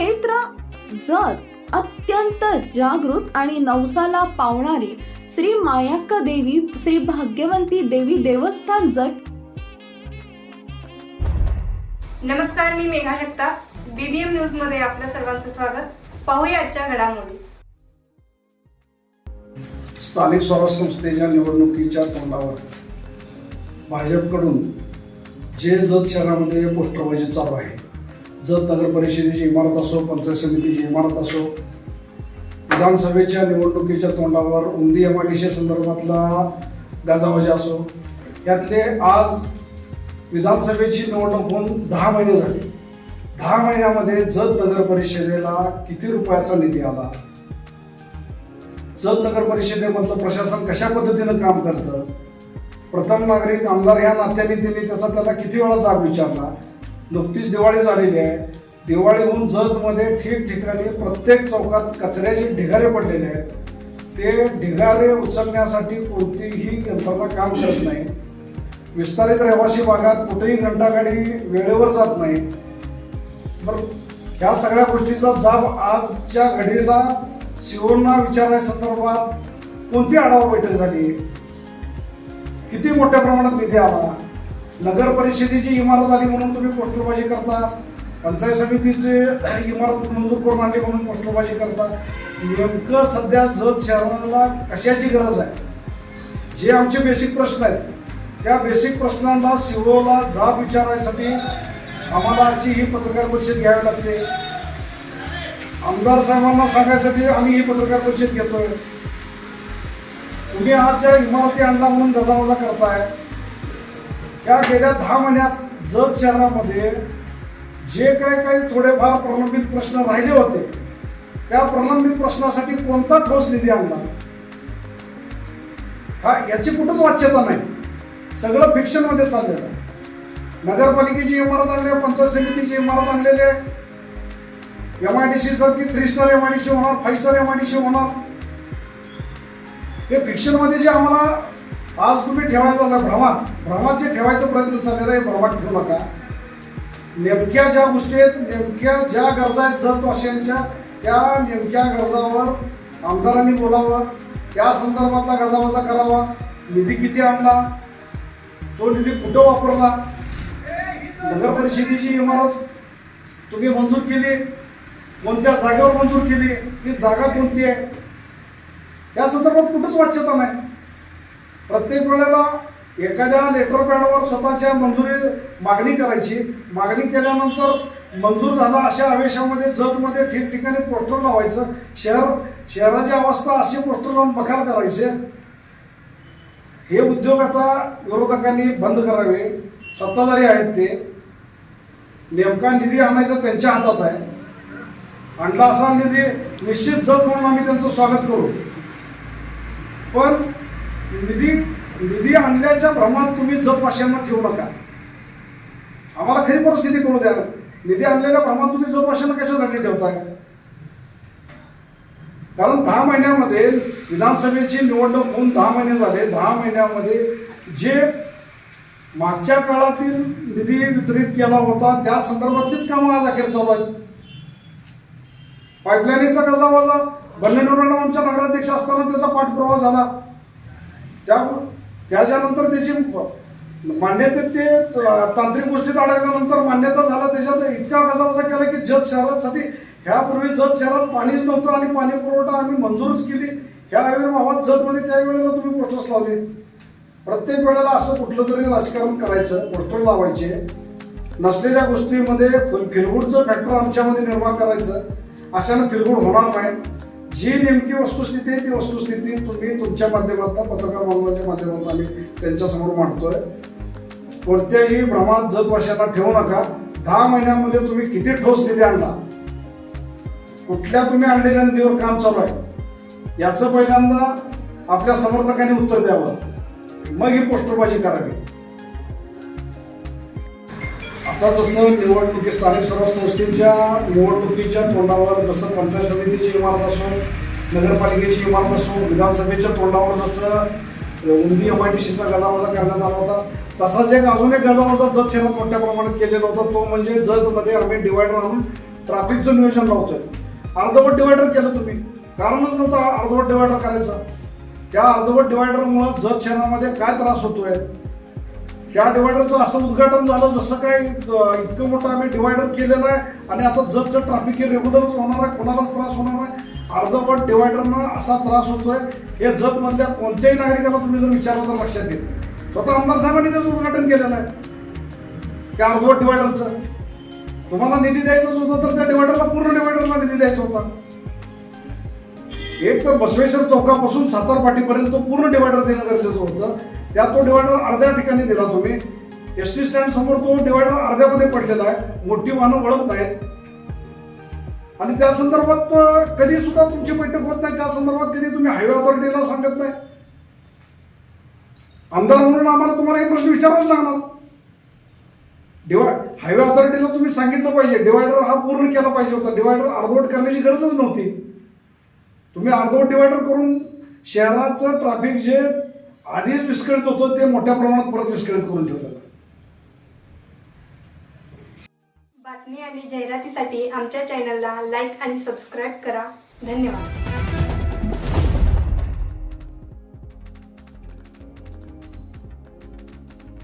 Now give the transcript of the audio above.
क्षेत्र जत अत्यंत जागृत आणि नवसाला पावणारी श्री मायाक्का देवी श्री भाग्यवंती देवी देवस्थान जट नमस्कार मी मेघा जगताप. बीबीएम न्यूजमध्ये आपल्या सर्वांचं स्वागत. पाहूया आजच्या घडामोडी. स्थानिक स्वराज्य संस्थेच्या निवडणुकीच्या तोंडावर. भाजपकडून जे जत शहरामध्ये पोस्टरबाजी चालू आहे. जत नगर परिषदेची इमारत असो पंचायत समितीची इमारत असो विधानसभेच्या निवडणुकीच्या तोंडावर उंदी एम आय डी सी संदर्भातला गाजावाजा असो यातले आज विधानसभेची निवडणूक होऊन दहा महिने झाले. दहा महिन्यामध्ये जत नगर परिषदेला किती रुपयाचा निधी आला? जत नगर परिषदेमधलं प्रशासन कशा पद्धतीनं काम करतं? प्रथम नागरिक आमदार या नात्याने त्यांनी त्याचा त्याला किती वेळा जाब विचारला? नुकतीच दिवाळी झालेली आहे. दिवाळीहून जतमध्ये ठिकठिकाणी प्रत्येक चौकात कचऱ्याचे ढिगारे पडलेले आहेत. ते ढिगारे उचलण्यासाठी कोणतीही यंत्रणा काम करत नाही. विस्तारित रहिवासी भागात कुठेही घंटागाडी वेळेवर जात नाही. बरं ह्या सगळ्या गोष्टीचा जाब आजच्या घडीला शिवना विचारण्यासंदर्भात कोणती आढावा बैठक झाली? किती मोठ्या प्रमाणात निधी आला? नगर परिषदेची इमारत आली म्हणून तुम्ही पोस्टरबाजी करता. पंचायत समितीचे इमारत मंजूर करून आणली म्हणून पोस्टरबाजी करता. नेमकं सध्या जत शहराला कशाची गरज आहे? जे आमचे बेसिक प्रश्न आहेत. त्या बेसिक प्रश्नांना शिवला जाब विचारण्यासाठी आम्हाला आजची ही पत्रकार परिषद घ्यावी लागते. आमदार साहेबांना सांगायसाठी आम्ही ही पत्रकार परिषद घेतोय. तुम्ही आज ज्या इमारती आणला म्हणून गजावजा करताय या गेल्या दहा महिन्यात जत शहरामध्ये जे काही काही थोडेफार प्रलंबित प्रश्न राहिले होते त्या प्रलंबित प्रश्नासाठी कोणता ठोस निधी आणला? हा याची कुठंच वाच्यता नाही. सगळं फिक्शनमध्ये चाललेलं आहे. नगरपालिकेची इमारत आणली आहे, पंचायत समितीची इमारत आणलेली आहे. एम आय डी सी सारखी three star M I D C होणार five star M I D C होणार. हे फिक्शनमध्ये जे आम्हाला आज तुम्ही ठेवायचा ना भ्रमात. भ्रमात जे ठेवायचा प्रयत्न चाललेला आहे भ्रमात ठेवू नका. नेमक्या ज्या गोष्टी आहेत नेमक्या ज्या गरजा आहेत जतवासियांच्या त्या नेमक्या गरजावर आमदारांनी बोलावं. त्या संदर्भातला गजावाजा करावा. निधी किती आणला? तो निधी कुठं वापरला? नगर परिषदेची इमारत तुम्ही मंजूर केली? कोणत्या जागेवर मंजूर केली? ती जागा कोणती आहे? या संदर्भात कुठंच वाच्यता नाही. प्रत्येक वेळेला एखाद्या लेटर पॅडवर स्वतःच्या मंजुरी मागणी करायची. मागणी केल्यानंतर मंजूर झाला अशा आवेशामध्ये जगमध्ये ठिकठिकाणी पोस्टर लावायचं. शहर शहराची अवस्था अशी पोस्टर लावून बखाल करायचे. हे उद्योग आता विरोधकांनी बंद करावे. सत्ताधारी आहेत ते. नेमका निधी आणायचा त्यांच्या हातात आहे. आणला असा निधी निश्चित जत म्हणून आम्ही त्यांचं स्वागत करू. पण निधी निधी आणल्याच्या भ्रमात तुम्ही जतवाशांना ठेवू नका. आम्हाला खरी परिस्थिती कळू द्या. निधी आणलेल्या भ्रमात तुम्ही जतवाशांना कशासाठी ठेवताय? कारण दहा महिन्यामध्ये विधानसभेची निवडणूक होऊन दहा महिने झाले. दहा महिन्यामध्ये जे मागच्या काळातील निधी वितरित केला होता त्या संदर्भातलीच कामं आज अखेर चालू आहेत. पाईपलाईनचा कसा वजा? बल्लेनोरांना आमच्या नगराध्यक्ष असताना त्याचा पाठपुरावा झाला. त्या त्याच्यानंतर त्याची मान्यते ते तांत्रिक गोष्टीत अडकल्यानंतर मान्यता झाला त्याच्यात इतका कसा केला की जत शहरासाठी ह्यापूर्वी जत शहरात पाणीच नव्हतं आणि पाणी पुरवठा आम्ही मंजूरच केली. ह्या आविर्भावात जतमध्ये त्यावेळेला तुम्ही पोस्टर्स लावले. प्रत्येक वेळेला असं कुठलं तरी राजकारण करायचं पोस्टर लावायचे. नसलेल्या गोष्टीमध्ये फिलगुडचं फॅक्टर आमच्यामध्ये निर्माण करायचं. अशानं फिलगुड होणार नाही. जी नेमकी वस्तुस्थिती आहे ती वस्तुस्थिती तुम्ही तुमच्या माध्यमातून पत्रकार बांधवांच्या माध्यमातून आम्ही त्यांच्यासमोर मांडतोय. कोणत्याही भ्रमात जतवाशांना ठेवू नका. दहा महिन्यामध्ये तुम्ही किती ठोस निधी आणला? कुठल्या तुम्ही आणलेल्या निधीवर काम चालू आहे? याचं पहिल्यांदा आपल्या समर्थकांनी उत्तर द्यावं. मग ही पोस्टरबाजी करावी. आता जसं निवडणुकी स्थानिक स्वराज्य संस्थेच्या निवडणुकीच्या तोंडावर जसं पंचायत समितीची इमारत असो नगरपालिकेची इमारत असो विधानसभेच्या तोंडावर जसं उंदी एम आय टी सीचा गजावाजा करण्यात आला होता तसाच एक अजून एक गजावाजा जत शहरात मोठ्या प्रमाणात केलेला होता तो म्हणजे जतमध्ये आम्ही डिवायडर आणून ट्रॅफिकचं नियोजन लावतोय. अर्धवट डिवायडर केलं तुम्ही. कारणच नव्हतं अर्धवट डिवायडर करायचं. त्या अर्धवट डिवायडरमुळं जत शहरामध्ये काय त्रास होतोय? त्या डिवायडरचं असं उद्घाटन झालं जसं काय इतकं मोठं आम्ही डिवायडर केलेलं आहे आणि आता जतचं ट्रॅफिक हे रेग्युलरच होणार आहे कोणालाच त्रास होणार आहे अर्धवट डिवायडरनं असा त्रास होतोय. हे जत मधल्या कोणत्याही नागरिकाला तुम्ही जर विचारलं तर लक्षात येईल. स्वतः आमदार साहेबांनी त्याचं उद्घाटन केलेलं आहे. त्या अर्धवट डिवायडरचं तुम्हाला निधी द्यायचाच होता तर त्या डिवायडरला पूर्ण डिवायडरला निधी द्यायचा होता. एक तर बसवेश्वर चौकापासून सातार पाटीपर्यंत तो पूर्ण डिवायडर देणं गरजेचं होतं. त्यात तो डिवायडर अर्ध्या ठिकाणी दिला तुम्ही. एस टी स्टँड समोर तो डिवायडर अर्ध्यामध्ये पडलेला आहे. मोठी वाहनं वळत नाहीत. आणि त्या संदर्भात कधी सुद्धा तुमची बैठक होत नाही. त्या संदर्भात कधी तुम्ही हायवे अथॉरिटीला सांगत नाही. आमदार म्हणून आम्हाला तुम्हाला हे प्रश्न विचारावाच लागणार. डिवाय हायवे अथॉरिटीला तुम्ही सांगितलं पाहिजे. डिवायडर हा पूर्ण केला पाहिजे होता. डिवायडर अर्धवट करण्याची गरजच नव्हती. तुम्ही अर्धवट डिवायडर करून शहराचं ट्रॅफिक जे आधीच विस्कळीत होतं ते मोठ्या प्रमाणात परत विस्कळीत करून ठेवलं. बातमी आणि जाहिरातीसाठी आमच्या चॅनलला लाईक आणि सबस्क्राईब करा. धन्यवाद.